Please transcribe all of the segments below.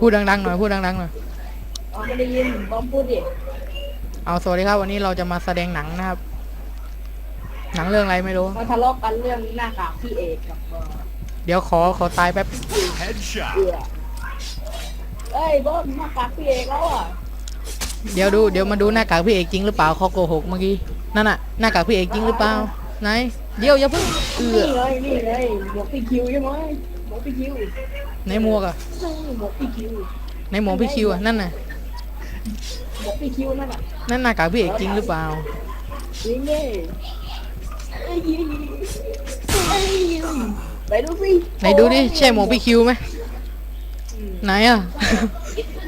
พูดดังๆหน่อยพูดดังๆหน่อยอ๋อไม่ได้ยินบอมพูดดิเอาสวัสดีครับ วันนี้เราจะมาแสดงหนังนะครับ หนังเรื่องอะไรไม่รู้ มาทะเลาะกันเรื่องหน้ากากพี่เอกกับเอ่อเดี๋ยวขอขอตายแป๊บ Headshot. เอือเอ้ยบอมหน้ากากพี่เอกแล้วอะเดี๋ยวดูเดี๋ยวมาดูหน้ากากพี่เอกจริงหรือเปล่าเขาโกหกเมื่อกี้นั่นน่ะหน้ากากพี่เอกจริงหรือเปล่าไหนเดี๋ยวอย่าเพิ่ง เอือนี่เลยนี่เลยหมวกพี่คิวใช่ไหมหมวกพี่คิวในหมวกอะนี่หมวกพี่คิวในหมวกพี่คิวอะนั่นน่ะหมวกพี่คิวนั่นอะนั่นหน้ากากพี่เอกจริงหรือเปล่ายิงเลยเอ้ยยิงเอ้ยยิงไปดูสิไหนดูดิใช่หมวกพี่คิวไหมอืมไหนอะ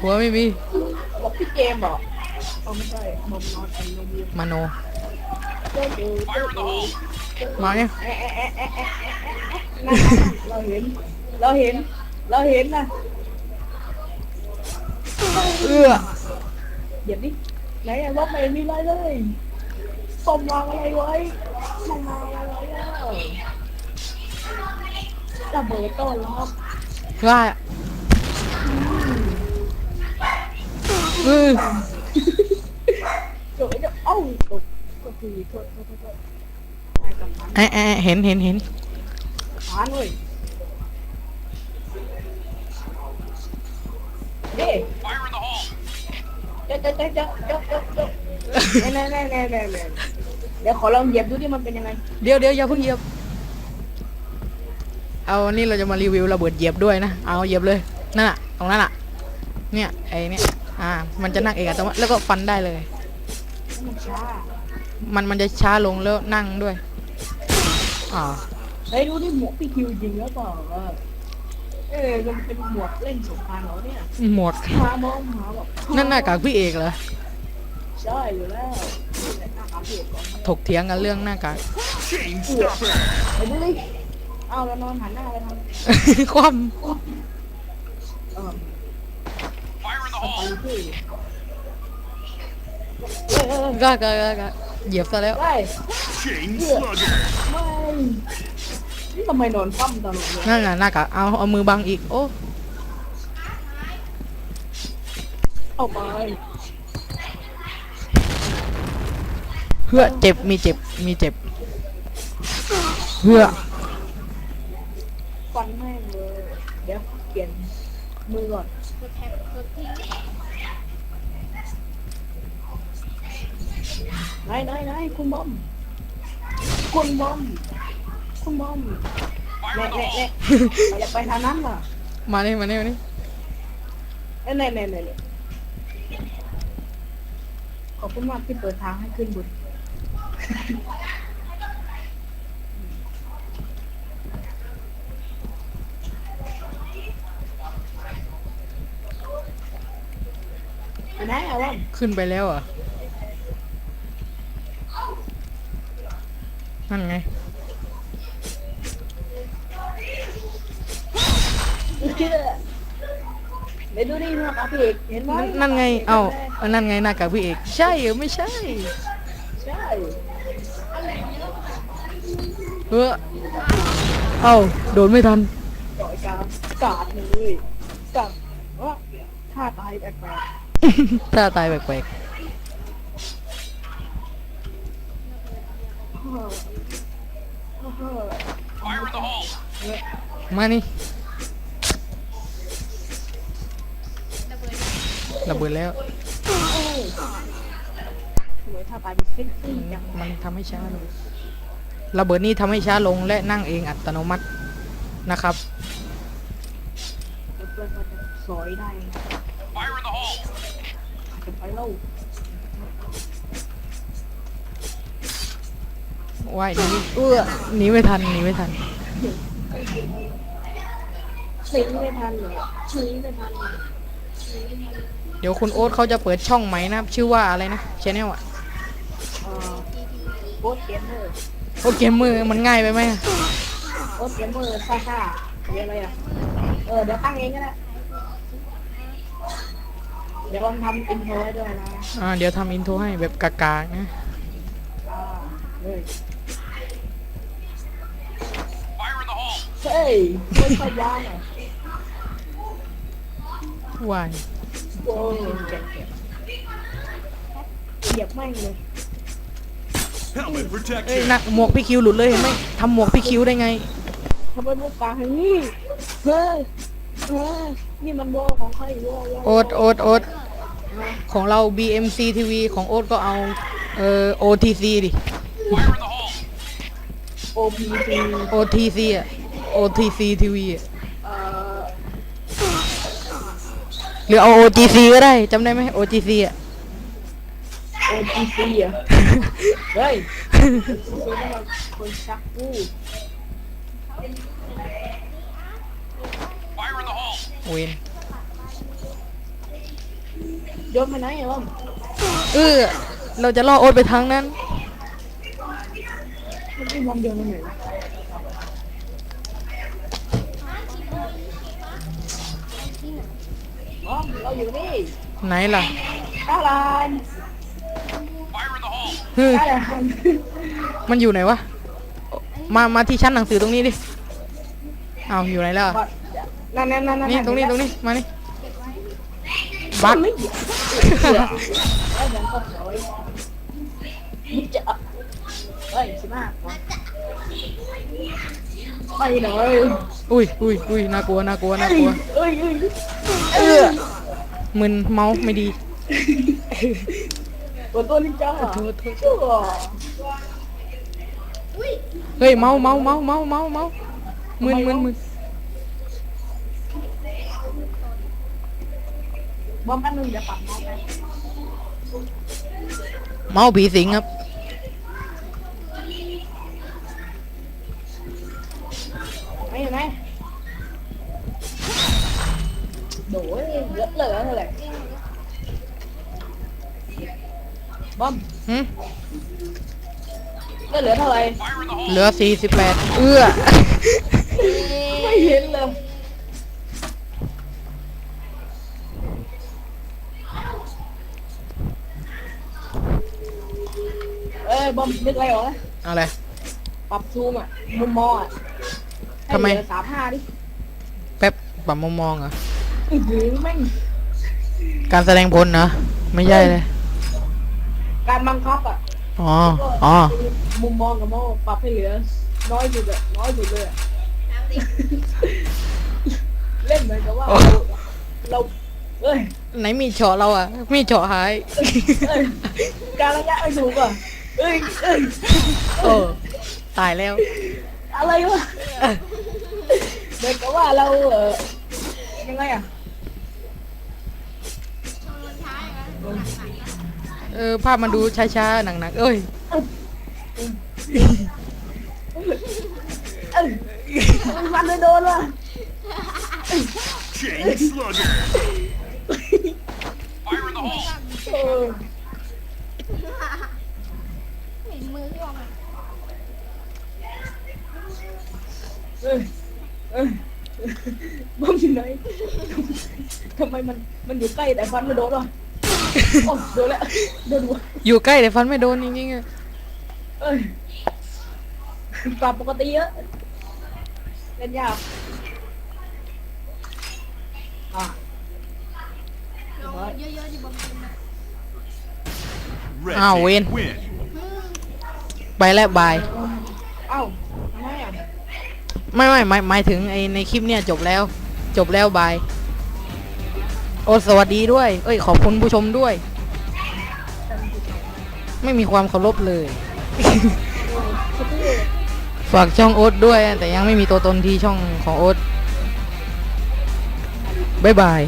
หัวไม่มีหมวกพี่เกมเหรออ๋อไม่ใช่หมวกนอนไอ้นมเย็นมาโน เจ้าดูเจ้าดูมาเนี่ยเอ๊ะเอ๊ะเอ๊ะเอ๊ะเอ๊ะเอ๊ะเอ๊ะนั่นน่ะเราเแล้วระเบิดต้อนรับว่าเออเดี๋ยวจะเอ้าตกก็คือโทษโทษโทษโทษไปกับมันแอะแอะเห็นเห็นเห็นฐานเว้ยเด้ Fire in the hole. เจ๊ะเจ๊ะเจ๊ะเจ๊ะเจ๊ะเจ๊ะเจ๊ะแน่แน่แน่แน่แน่เดี๋ยวขอลองเหยียบดูที่มันเป็นยังไงเดี๋ยวเดี๋ยวอย่าเพิ่งเหยียบ เอาวันนี้เราจะมารีวิวระเบิดเหยียบด้วยนะ เอาเหยียบเลย นั่นน่ะ ตรงนั้นน่ะ เนี่ย ไอ้เนี่ย อ่า มันจะนั่งเองอัตโนมัติแล้วก็ฟันได้เลย มันช้า มันมันจะช้าลงแล้วนั่งด้วย อ่าเฮ้ยดูที่หมวกพี่คิวจริงแล้วเปล่าเออเออมันเป็นหมวกเล่นสงครามเหรอเนี่ยหมวกหามองหาแบบนั่นหน้ากากพี่เอกเหรอใช่อยู่แล้วหน้ากากพี่เอกก่อนถกเถียงกันเรื่องหน้ากาก Chain เสือ stopper. ไปดูดิเอาแล้วนอนหันหน้าไปทางความเออ Fire in the ไป hole. ที่เออเออก็ก็ก็ก็เหยียบซะแล้ว ได้ Chain slugger. ไม่นี่ ทำไมนอนคว่ำตลอดเลยนั่นน่ะหน้ากากเอาเอามือบังอีก โอ้เอาไปเพื่อเจ็บมีเจ็บมีเจ็บ เพื่อฟันแม่งเลย เดี๋ยวเปลี่ยนมือก่อนไหนไหนไหนคุณบอมคุณบอม คุณบอมเน่เน่เน่อย่าไปทางนั้นล่ะมานี่มานี่มานี่เน่เน่เน่เน่เน่ขอบคุณมากที่เปิดทางให้ขึ้นบนไปไหนอะวะขึ้นไปแล้วเหรอะนั่นไง เดี๋ยวดูดิหน้าตาพี่เอกเห็นไหมนั่นไง เอ้าเอานั่นไงหน้ากากพี่เอก ใช่เหรอไม่ใช่ ใช่เออเอ้าโดนไม่ทันต่อยกาดกาดเลยกาดว่าท่าตายแปลกถ้าตายแปลกๆฮ่าฮ่า Fire in the hole. ๆมานี่ ระเบิดแล้ว สวยท่าตายมันเซ็กซี่จังมันทำให้ช้าลงระเบิดนี้ทำให้ช้าลงและนั่งเองอัตโนมัตินะครับวเพื่อนมันจะสอยได้ Fire in the hole. จะไปเล่าว่ายหนีเอื้อหนีไม่ทันหนีไม่ทัน ซื้อไม่ทันเหรอซื้อไม่ทันเหรอ เดี๋ยวคุณโอ๊ตเขาจะเปิดช่องใหม่นะครับ ชื่อว่าอะไรนะชแนลอะเอ่อโคตรเกมเมอร์โอเกมมือมันง่ายไปไหมอะโคตรเกมเมอร์ซ่าซ่าเรียกอะไรอะ เออ เดี๋ยวตั้งเองก็ได้ เดี๋ยวลองทำอินโทรให้ด้วยนะอ่าเดี๋ยวทำอินโทรให้แบบกากๆนะอ่าเฮ้ย Fire in the hole. เฮ้ยไม่ค่อยยากอะ วายโอ้ยเจ็บเจ็บเหยียบแม่งเลย Helmet เอ้ย protection. นักหมวกพี่คิวหลุดเลยเห็นไหมทำหมวกพี่คิวได้ไง ทำไมพวกกลางนี่เฮ้ยเฮ้ยนี่มันโบของใครโบโบโอ๊ตโอ๊ตโอ๊ตของเรา BMC TV ของโอ๊ตก็เอาเอ่อ OTC ดิ โอพีซี OTC อะ OTC TV อะ รือเอา OGC ก็ได้จำได้ไหม OGC อะ โอพีซีอะเฮ้ยคนนั้นมันคนชักกู้ Fire in the hole. เวนโยนไปไหนอะบ้างเออเราจะล่อโอ๊ตไปทางนั้น มันไม่มองเดียวนั่นเองอ๋อเอยู่นี่ไหนล่ะอะไร Fire in the hole. เฮ้ยอะไรมันอยู่ไหนวะ มา มาที่ชั้นหนังสือตรงนี้ดิเอาวอยู่ไหนล่ะ นั่นนั่นนั่นนี่ตรงนี้ตรงนี้ มานี่บับักกไม่เหยียบแล้วเดินก็สวยนี่จะเฮ้ยสิมากไปหน่อยอุ้ยอุ้ยอุ้ยน่ากลัวน่ากลัวน่ากลัวเอ้ยเอ้ยเออ มึนเมาส์ไม่ดีตัวตัวนินจาชั่วเฮ้ยเมาส์เมาส์เมาส์เมาส์เมาส์เมาส์มึนมึนมึนบอมแป๊บนึงเดี๋ยวปรับเมาส์ผีสิงครับ เท่าไหร่ Fire in the hole. เหลือสี่สิบแปดเอื้อ ไม่เห็นเลยเอ้ยบอมนึกอะไรออกไหมอะไร ปรับซูมอะมุมมองอะให้ทำไมเหลือสามห้าดิแป๊บปรับมุมมองเหรออื้อหือแม่งการแสดงผลนะ ไม่ใช่เลย การบังคับอะ อ๋อ อ๋อ มุมมองกับโมปรับให้เหลือน้อยสุดอะน้อยสุดเลยอะเล่นเหมือนกับว่าโอ้เราเราเอ้ยไหนมีเฉาะเราอะ มีเฉาะหาย เอ้ยการระยะไม่ถูกอะเอ้ยเอ้ยโอ้ตายแล้ว อะไรวะเหมือนกับว่าเราเออยังไงอะเอ เออภาพมันดูช้าๆหนักๆเอ้ยเอ้ยมันเลยโดนว่ะ Chain slugger. Fire in the hole. เออเห็นมือพี่บอมอะเอ้ยเอ้ยบ้มอยู่ไหนทำไมมันมันอยู่ใกล้แต่ฟันไม่โดนวะ โอ้โดนแล้วโดนหัวอยู่ใกล้แต่ฟันไม่โดนจริงๆอะเอ้ยปรับปกติเยอะเล่นยากอะลงเยอะๆดิบอมกินนะ Red Ah, team win. win. ไปแล้วบาย เอ้าทำไมอะไม่ไม่หมายหมายถึงไอในคลิปเนี่ยจบแล้ว จบแล้วบาย โอ้สวัสดีด้วย เอ้ย ขอบคุณผู้ชมด้วย ไม่มีความเคารพเลย ฝากช่องโอ๊ตด้วย แต่ยังไม่มีตัวตนที่ช่องของโอ๊ตบายบาย